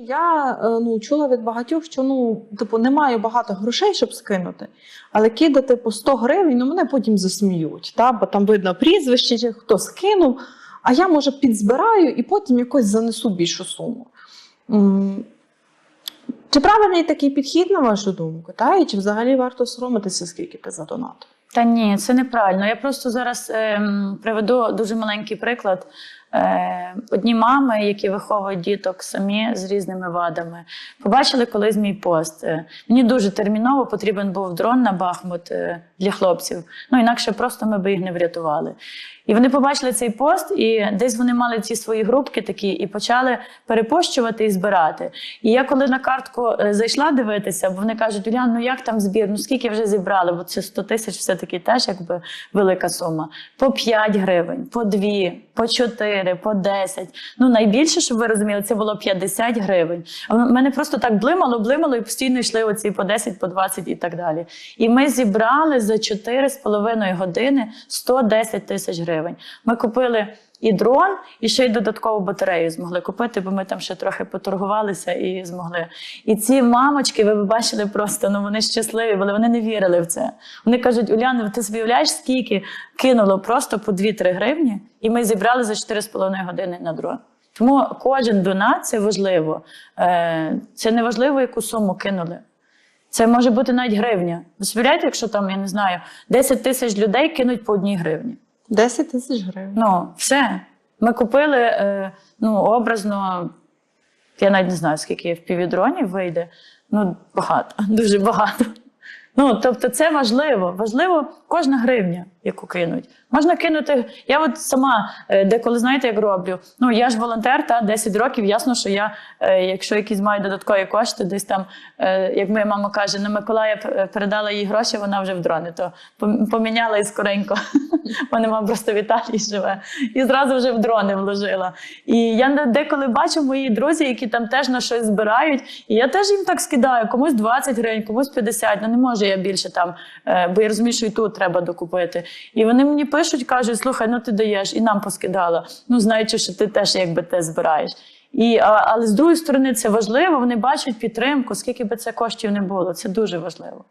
Я е, ну, чула від багатьох, що ну, типу, не маю багато грошей, щоб скинути, але кидати по 100 гривень, ну мене потім засміють, та? бо там видно прізвище, чи хто скинув, а я, може, підзбираю і потім якось занесу більшу суму. Чи правильний такий підхід, на вашу думку? Та? І чи взагалі варто соромитися, скільки ти задонатив? Та ні, це неправильно. Я просто зараз ем, приведу дуже маленький приклад. Е, одні мами, які виховують діток самі з різними вадами, побачили колись мій пост. Е, мені дуже терміново потрібен був дрон на Бахмут е, для хлопців. Ну інакше просто ми би їх не врятували. І вони побачили цей пост, і десь вони мали ці свої групки такі, і почали перепощувати і збирати. І я коли на картку зайшла дивитися, бо вони кажуть, Улян, ну як там збір? Ну скільки вже зібрали? Бо це 100 тисяч все-таки теж якби велика сума. По 5 гривень, по 2, по 4, по 10. Ну найбільше, щоб ви розуміли, це було 50 гривень. Мене просто так блимало, блимало, і постійно йшли оці по 10, по 20 і так далі. І ми зібрали за 4,5 години 110 тисяч гривень. Ми купили і дрон, і ще й додаткову батарею змогли купити, бо ми там ще трохи поторгувалися і змогли. І ці мамочки, ви б бачили просто, ну вони щасливі були, вони не вірили в це. Вони кажуть: Уляна, ти собі уявляєш, скільки кинуло просто по 2-3 гривні, і ми зібрали за 4,5 години на дрон. Тому кожен донат це важливо. Е, Це не важливо, яку суму кинули. Це може бути навіть гривня. Ви собі якщо там, я не знаю, 10 тисяч людей кинуть по одній гривні. 10 тисяч гривень. Ну, все. Ми купили е, ну, образно, я навіть не знаю, скільки в півдронів вийде. Ну, багато, дуже багато. Ну, тобто, це важливо. Важливо кожна гривня, яку кинуть. Можна кинути. Я от сама е, деколи знаєте, як роблю. Ну я ж волонтер, та 10 років. Ясно, що я, е, якщо якісь маю додаткові кошти, десь там, е, як моя мама каже, на Миколая передала їй гроші, вона вже в дрони, то поміняла і скоренько. Вона мама просто в Італії живе. І зразу вже в дрони вложила. І я деколи бачу мої друзі, які там теж на щось збирають. І я теж їм так скидаю, комусь 20 гривень, комусь 50. Ну не можу я більше там, бо я розумію, що і тут треба докупити. І вони мені пишуть, кажуть: слухай, ну ти даєш, і нам поскидала. Ну, знаючи, що ти теж якби те збираєш. І, а, але з другої сторони, це важливо, вони бачать підтримку, скільки би це коштів не було. Це дуже важливо.